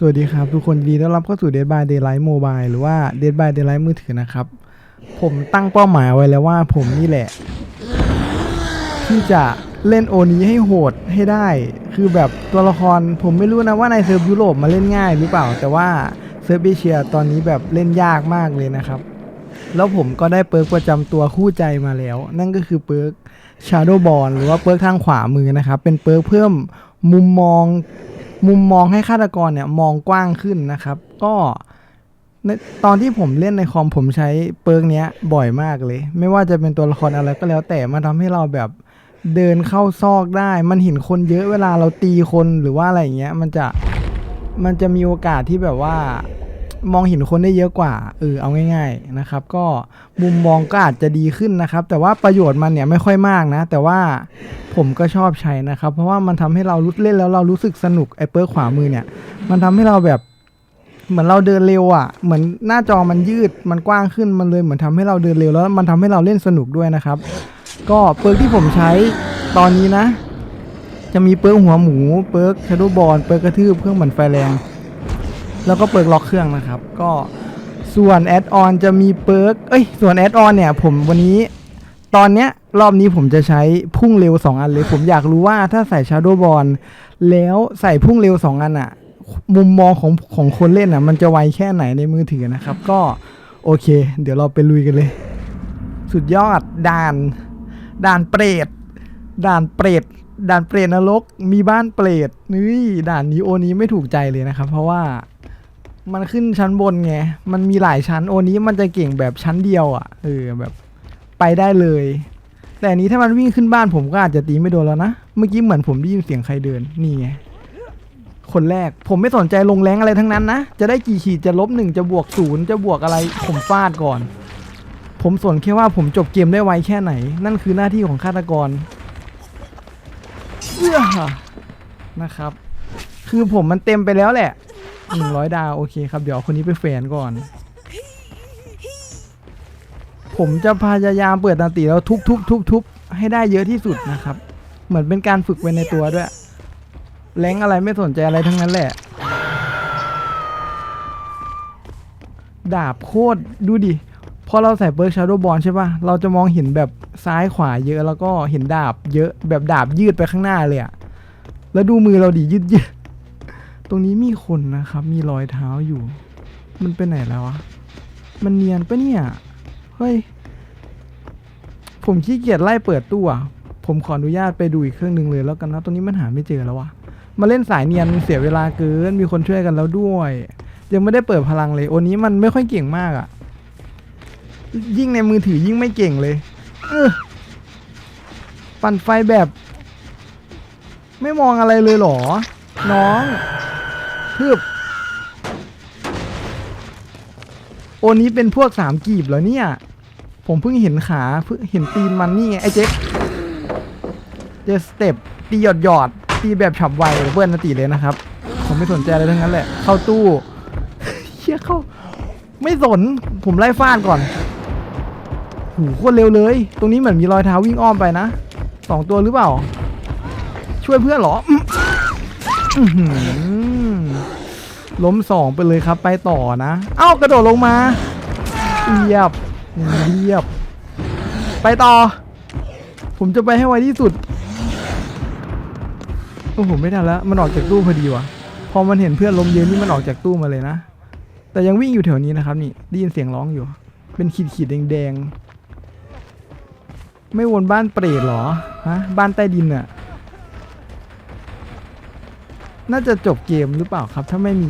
สวัสดีครับ ทุกคนดีต้อนรับเข้าสู่ Dead by Daylight Mobile หรือว่า Dead by Daylight มือถือนะครับ ผมตั้งเป้าหมายไว้แล้วว่าผมนี่แหละ ที่จะเล่นโอนี้ให้โหดให้ได้ คือแบบตัวละครผมไม่รู้นะว่าในเซิร์ฟยุโรปมาเล่นง่ายหรือเปล่า แต่ว่าเซิร์ฟเอเชียตอนนี้แบบเล่นยากมากเลยนะครับ แล้วผมก็ได้เปิร์กประจำตัวคู่ใจมาแล้ว นั่นก็คือเปิร์ก Shadow b a l l หรือว่าเปิร์กทางขวามือนะครับ เป็นเปิร์กเพิ่มมุมมอง มุมมองให้ฆาตกรเนี่ยมองกว้างขึ้นนะครับ ก็ในตอนที่ผมเล่นในคอมผมใช้เปิร์กเนี้ยบ่อยมากเลย ไม่ว่าจะเป็นตัวละครอะไรก็แล้วแต่มันทำให้เราแบบเดินเข้าซอกได้ มันเห็นคนเยอะเวลาเราตีคนหรือว่าอะไรอย่างเงี้ย มันจะมันจะมีโอกาสที่แบบว่า มองเห็นคนได้เยอะกว่าเออเอาง่าย ๆนะครับ ก็มุมมองก็อาจจะดีขึ้นนะครับ แต่ว่าประโยชน์มันเนี่ยไม่ค่อยมากนะ แต่ว่าผมก็ชอบใช้นะครับ เพราะว่ามันทำให้เรารุดเล่นแล้วเรารู้สึกสนุกไอ้เปิร์ขวามือเนี่ย มันทำให้เราแบบเหมือนเราเดินเร็วอะ เหมือนหน้าจอมันยืดมันกว้างขึ้นมันเลยเหมือนทำให้เราเดินเร็วแล้วมันทำให้เราเล่นสนุกด้วยนะครับ ก็เปิร์กที่ผมใช้ตอนนี้นะ จะมีเปิร์กหัวหมูเปิร์กชาร์ดบอลเปิร์กกระทืบเครื่องเหมือนไฟแรง แล้วก็เปิร์กล็อกเครื่องนะครับ ก็ส่วนแอดออนจะมีเปิร์กเอ้ย ส่วนแอดออนเนี่ย ผมวันนี้ตอนเนี้ยรอบนี้ผมจะใช้พุ่งเร็ว 2 อันเลย ผมอยากรู้ว่าถ้าใส่ Shadow b a l l แล้วใส่พุ่งเร็ว 2 อันอะมุมมองของของคนเล่นอะมันจะไวแค่ไหนในมือถือนะครับ ก็โอเค เดี๋ยวเราไปลุยกันเลย สุดยอดด่าน ด่านเปรตด่านเปรตด่านเปรตนรก มีบ้านเปรตนี่ด่านนี้โอนี้ไม่ถูกใจเลยนะครับ เพราะว่า มันขึ้นชั้นบนไง มันมีหลายชั้นโอนี้มันจะเก่งแบบชั้นเดียวอะ่ะเออแบบไปได้เลย แต่อันนี้ถ้ามันวิ่งขึ้นบ้านผมก็อาจจะตีไม่โดนแล้วนะ เมื่อกี้เหมือนผมได้ยินเสียงใครเดิน นี่ไง คนแรก ผมไม่สนใจลงแรงอะไรทั้งนั้นนะ จะได้กี่ขีดจะลบหนึ่งจะบวกศูนย์จะบวกอะไร ผมฟาดก่อน ผมสนแค่ว่าผมจบเกมได้ไวแค่ไหน นั่นคือหน้าที่ของฆาตกรเอื้อนะครับ คือผมมันเต็มไปแล้วแหละ หนึ่งร้อยดาวโอเคครับ เดี๋ยวคนนี้ไปแฝนก่อน ผมจะพยายามเปิดตันติแล้วทุบทุบทุบทุบให้ได้เยอะที่สุดนะครับ เหมือนเป็นการฝึกไว้ในตัวด้วย แรงอะไรไม่สนใจอะไรทั้งนั้นแหละ ดาบโคตรดูดิ พอเราใส่เบิร์กชาร์โดบอลใช่ป่ะเราจะมองเห็นแบบซ้ายขวาเยอะแล้วก็เห็นดาบเยอะแบบดาบยืดไปข้างหน้าเลยอะแล้วดูมือเราดิยืดยืด ตรงนี้มีคนนะครับ มีรอยเท้าอยู่ มันไปไหนแล้ววะ มันเนียนปะเนี่ย เฮ้ย ผมขี้เกียจไล่เปิดตู้อะผมขออนุญาตไปดูอีกเครื่องหนึ่งเลยแล้วกันนะตรงนี้มันหาไม่เจอแล้ววะมาเล่นสายเนียนเสียเวลาเกิน มีคนช่วยกันแล้วด้วย ยังไม่ได้เปิดพลังเลย โอนี้มันไม่ค่อยเก่งมากอะยิ่งในมือถือยิ่งไม่เก่งเลย เออปั่นไฟแบบ ไม่มองอะไรเลยหรอ น้อง พืบโอนี้เป็นพวกสามกีบเหรอเนี่ย ผมเพิ่งเห็นขาเพิ่งเห็นตีนมันนี่ไงไอ้เจ๊กเจสเต็ปตีหยอดหยอดตีแบบฉับไวเบิ้ลนาตีเลยนะครับ ผมไม่สนใจอะไรทั้งนั้นแหละ เข้าตู้เชี่ยเข้า ไม่สนผมไล่ฟาดก่อนหูโคตรเร็วเลย ตรงนี้เหมือนมีรอยเท้าวิ่งอ้อมไปนะสองตัวหรือเปล่า ช่วยเพื่อนเหรอ ล้มสองไปเลยครับ ไปต่อนะ เอ้ากระโดดลงมาเรียบเรียบ ไปต่อ ผมจะไปให้ไวที่สุด โอ้ผมไม่ทันแล้วมันออกจากตู้พอดีว่ะพอมันเห็นเพื่อนล้มเยอะนี่มันออกจากตู้มาเลยนะ แต่ยังวิ่งอยู่แถวนี้นะครับ นี่ได้ยินเสียงร้องอยู่ เป็นขีดขีดๆแดงๆไม่วนบ้านเปรตหรอฮะบ้านใต้ดินอะ น่าจะจบเกมหรือเปล่าครับ ถ้าไม่มี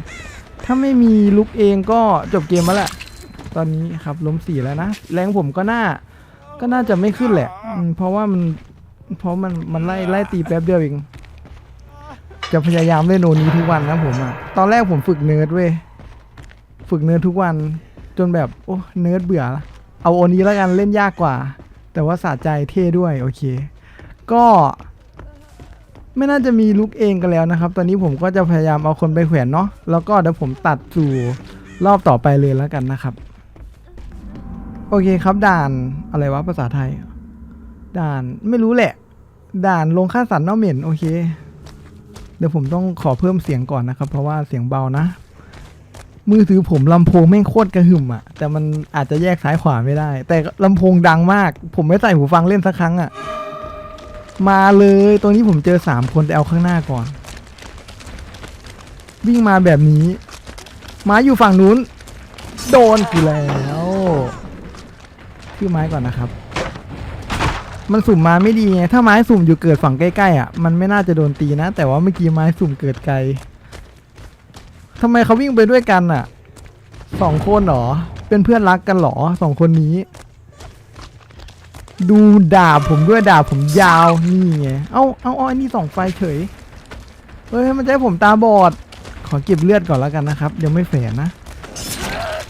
ถ้าไม่มีลุกเองก็จบเกมมาแล้วตอนนี้ครับล้มสี่แล้วนะแรงผมก็น่าก็น่าจะไม่ขึ้นแหละเพราะว่ามันเพราะมันมันไล่ไล่ตีแป๊บเดียวเองจะพยายามเล่นโอนี้ทุกวันนะผมอะตอนแรกผมฝึกเนิร์ดเว้ยฝึกเนิร์ดทุกวันจนแบบโอ้เนิร์ดเบื่อละเอาโอนี้แล้วกันเล่นยากกว่า แต่ว่าสะใจเท่ด้วยโอเค ก็ ไม่น่าจะมีลุกเองกันแล้วนะครับ ตอนนี้ผมก็จะพยายามเอาคนไปแขวนเนาะแล้วก็เดี๋ยวผมตัดสู่รอบต่อไปเลยแล้วกันนะครับ โอเคครับด่านอะไรวะภาษาไทย ด่านไม่รู้แหละ ด่านลงค่าสัตว์เน่าเหม็นโอเค เดี๋ยวผมต้องขอเพิ่มเสียงก่อนนะครับ เพราะว่าเสียงเบานะ มือถือผมลำโพงแม่งโคตรกระหึ่มอะแต่มันอาจจะแยกซ้ายขวาไม่ได้ แต่ลำโพงดังมาก ผมไม่ใส่หูฟังเล่นสักครั้งอะ มาเลยตรงนี้ผมเจอสามคนแต่เอาข้างหน้าก่อน วิ่งมาแบบนี้ไม้อยู่ฝั่งนู้น โดนกูแล้วคือไม้ก่อนนะครับ มันสุ่มมาไม่ดีไงถ้าไม้สุ่มอยู่เกิดฝั่งใกล้ๆอะมันไม่น่าจะโดนตีนะ แต่ว่าเมื่อกี้ไม้สุ่มเกิดไกลทำไมเขาวิ่งไปด้วยกันอะสองคนเหรอ เป็นเพื่อนรักกันเหรอสองคนนี้ ดูดาบผมด้วยดาบผมยาวนี่ไงเอาเอาเอาอันนี้ส่องไฟเฉยเฮ้ยมันจะให้ผมตาบอด ขอเก็บเลือดก่อนแล้วกันนะครับยังไม่แฝงนะ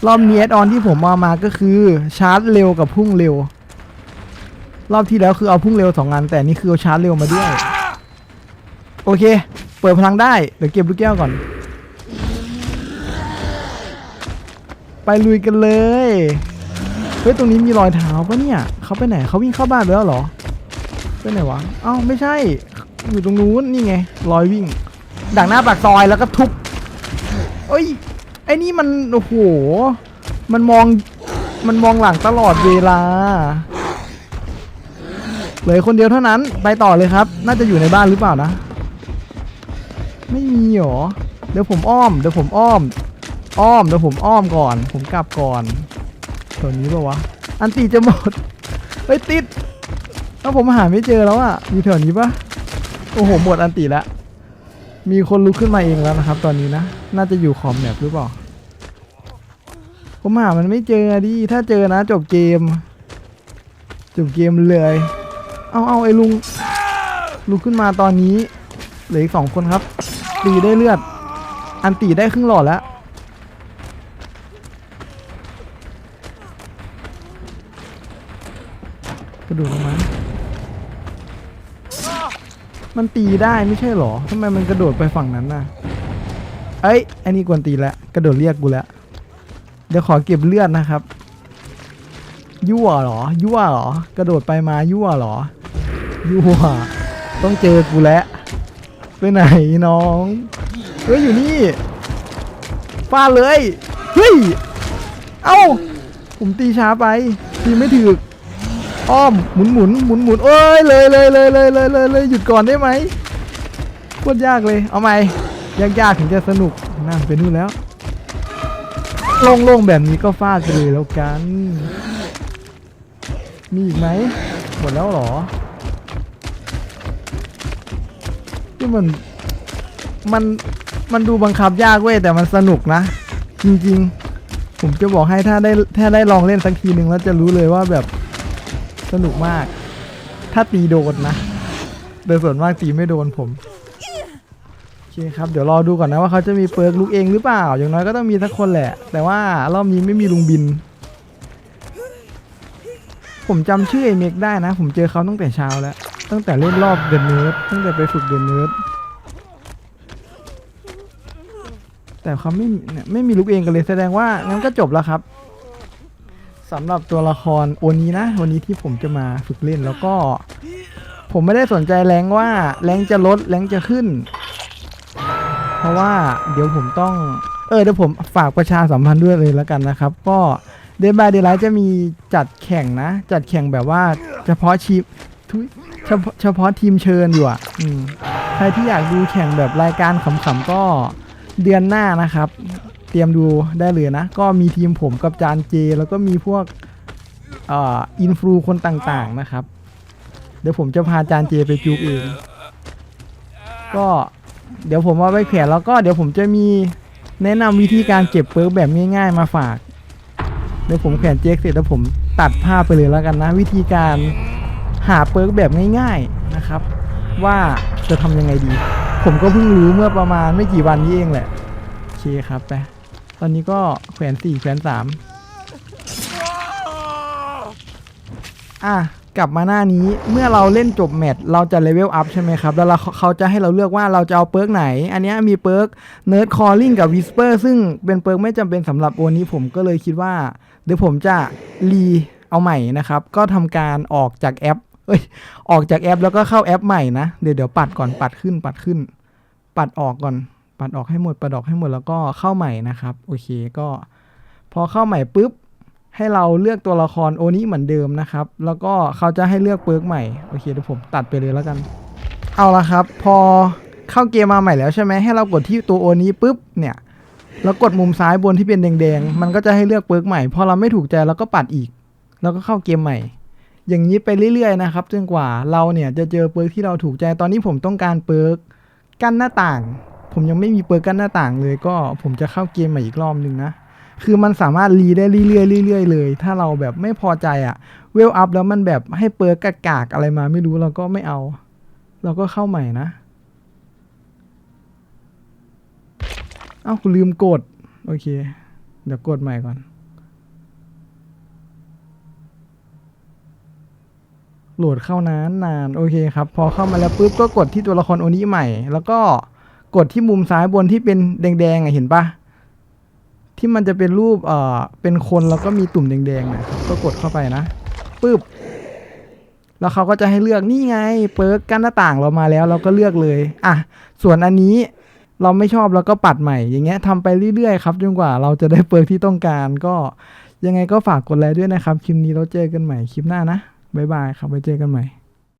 รอบนี้แอดออนที่ผมมามาก็คือชาร์จเร็วกับพุ่งเร็ว รอบที่แล้วคือเอาพุ่งเร็วสองอันแต่นนี่คือเอาชาร์จเร็วมาด้วย โอเค เปิดพลังได้เดี๋ยวเก็บลูกแก้วก่อน ไปลุยกันเลย เฮ้ยตรงนี้มีรอยเท้าปะเนี่ยเขาไปไหนเขาวิ่งเข้าบ้านไปแล้วเหรอไปไหนวะเอ้าไม่ใช่ อยู่ตรงนู้นนี่ไงรอยวิ่งดักหน้าปากซอยแล้วก็ทุบเอ้ยไอ้นี่มันโอ้โหมันมองมันมองหลังตลอดเวลาเหลือคนเดียวเท่านั้นไปต่อเลยครับ น่าจะอยู่ในบ้านหรือเปล่านะ ไม่มีหรอเดี๋ยวผมอ้อม เดี๋ยวผมอ้อม อ้อมเดี๋ยวผมอ้อมก่อน ผมกลับก่อน แถวนี้ปะวะ อันตีจะหมด เฮ้ยติดแล้วผมหาไม่เจอแล้วอะอยู่แถวนี้ปะโอ้โหหมดอันตีแล้ว มีคนลุกขึ้นมาเองแล้วนะครับ ตอนนี้นะ น่าจะอยู่ขอบแมปหรือเปล่า ผมหามันไม่เจอดิ ถ้าเจอนะ จบเกม จบเกมเลย เอาเอาไอ้ลุง ลุกขึ้นมาตอนนี้ เหลืออีกสองคนครับ ตีได้เลือด อันตีได้ครึ่งหลอดแล้ว กระโดดลงมา มันตีได้ไม่ใช่หรอทำไมมันกระโดดไปฝั่งนั้นน่ะ เอ้ยอันนี้กวนตีแล้วกระโดดเรียกกูแล้ว เดี๋ยวขอเก็บเลือดนะครับ ยั่วหรอ ยั่วหรอ กระโดดไปมายั่วหรอ ยั่ว ต้องเจอกูแล้ว ไปไหนน้องเฮ้ยอยู่นี่ฟาเลย เฮ้ย เอ้า ผมตีช้าไป ตีไม่ถึก อ้อมหมุนหมุนหมุนหมุนโอ้ยเลยเลยเลยเลยเลยเลยเลยหยุดก่อนได้ไหมโคตรยากเลยเอาไหมยากยากๆถึงจะสนุกนั่นไปนู่นแล้วโล่งๆแบบนี้ก็ฟาดไปเลยแล้วกัน มีอีกไหมหมดแล้วหรอที่มันมันมันดูบังคับยากเว้ยแต่มันสนุกนะ จริงๆ ผมจะบอกให้ถ้าได้ถ้าได้ลองเล่นสักทีหนึ่งแล้วจะรู้เลยว่าแบบ สนุกมาก ถ้าตีโดนนะ โดยส่วนมากตีไม่โดนผมโอเคครับ เดี๋ยวรอดูก่อนนะว่าเขาจะมีเปิร์กลุกเองหรือเปล่า อย่างน้อยก็ต้องมีสักคนแหละ แต่ว่ารอบนี้ไม่มีลุงบิน ผมจำชื่อไอเมกได้นะ ผมเจอเขาตั้งแต่เช้าแล้ว ตั้งแต่เล่นรอบเดนเนิร์ดตั้งแต่ไปฝึกเดนเนิร์ดแต่เขาไม่ไม่มีลุกเองกันเลยแสดงว่างั้นก็จบแล้วครับ สำหรับตัวละครวันนี้นะ วันนี้ที่ผมจะมาฝึกเล่นแล้วก็ ผมไม่ได้สนใจแรงว่าแรงจะลดแรงจะขึ้น เพราะว่าเดี๋ยวผมต้อง เออเดี๋ยวผมฝากประชาสัมพันธ์ด้วยเลยแล้วกันนะครับ ก็เดนบายเดนไลจะมีจัดแข่งนะ จัดแข่งแบบว่าเฉพาะชีพทุยเฉพาะทีมเชิญอยู่อะใครที่อยากดูแข่งแบบรายการขำๆก็เดือนหน้านะครับ เตรียมดูได้เลยนะ ก็มีทีมผมกับจานเจ แล้วก็มีพวกอินฟลูคนต่างๆนะครับ เดี๋ยวผมจะพาจานเจไปจูบเอง ก็เดี๋ยวผมเอาไว้แขวนแล้วก็เดี๋ยวผมจะมีแนะนำวิธีการเก็บเปิร์กแบบง่ายๆมาฝาก เดี๋ยวผมแขวนเจ๊กเสร็จแล้วผมตัดภาพไปเลยแล้วกันนะ วิธีการหาเปิร์กแบบง่ายๆนะครับ ว่าจะทำยังไงดี ผมก็เพิ่งรู้เมื่อประมาณไม่กี่วันนี้เองแหละโอเคครับไป ตอนนี้ก็แขวนสี่แขวนสามอะกลับมาหน้านี้เมื่อเราเล่นจบแมตช์เราจะเลเวลอัพใช่ไหมครับ แล้วเราเขาจะให้เราเลือกว่าเราจะเอาเปิร์กไหน อันนี้มีเปิร์กเนิร์ดคอลลิ่งกับวิสเปอร์ซึ่งเป็นเปิร์กไม่จำเป็นสำหรับวันนี้ผมก็เลยคิดว่า เดี๋ยวผมจะรีเอาใหม่นะครับ ก็ทำการออกจากแอปเอ้ยออกจากแอปแล้วก็เข้าแอปใหม่นะ เดี๋ยวเดี๋ยวปัดก่อนปัดขึ้นปัดขึ้น ปัดออกก่อน ปัดออกให้หมดปัดออกให้หมดแล้วก็เข้าใหม่นะครับโอเคก็ พอเข้าใหม่ปุ๊บให้เราเลือกตัวละครโอนี้เหมือนเดิมนะครับ แล้วก็เขาจะให้เลือกเปิร์กใหม่โอเคเดี๋ยวผมตัดไปเลยแล้วกัน เอาละครับ พอเข้าเกมมาใหม่แล้วใช่ไหมให้เรากดที่ตัวโอนี้ปุ๊บเนี่ยแล้วกดมุมซ้ายบนที่เป็นแดงๆ มันก็จะให้เลือกเปิร์กใหม่พอเราไม่ถูกใจเราก็ปัดอีก แล้วก็เข้าเกมใหม่ อย่างนี้ไปเรื่อยๆนะครับจนกว่าเราเนี่ยจะเจอเปิร์กที่เราถูกใจตอนนี้ผมต้องการเปิร์กกั้นหน้าต่าง ผมยังไม่มีเปิร์กกั้นหน้าต่างเลยก็ผมจะเข้าเกมใหม่อีกรอบหนึ่งนะ คือมันสามารถรีได้เรื่อยๆเรื่อยๆเลย ถ้าเราแบบไม่พอใจอะเวลอัพแล้วมันแบบให้เปิร์กกากอะไรมาไม่รู้เราก็ไม่เอา เราก็เข้าใหม่นะ เอ้ากูลืมกด โอเค เดี๋ยวกดใหม่ก่อน โหลดเข้านานนานโอเคครับ พอเข้ามาแล้วปุ๊บก็กดที่ตัวละครโอนี้ใหม่ แล้วก็ กดที่มุมซ้ายบนที่เป็นแดงๆอะเห็นปะที่มันจะเป็นรูปเอ่อเป็นคนแล้วก็มีตุ่มแดงๆนะครับก็กดเข้าไปนะปุ๊บแล้วเขาก็จะให้เลือกนี่ไง เปิร์กกั้นหน้าต่างเรามาแล้วเราก็เลือกเลยอะส่วนอันนี้เราไม่ชอบเราก็ปัดใหม่อย่างเงี้ยทำไปเรื่อยๆครับจนกว่าเราจะได้เปิร์กที่ต้องการก็ยังไงก็ฝากกดไลค์ด้วยนะครับ คลิปนี้เราเจอกันใหม่คลิปหน้านะบ๊ายบายครับไว้เจอกันใหม่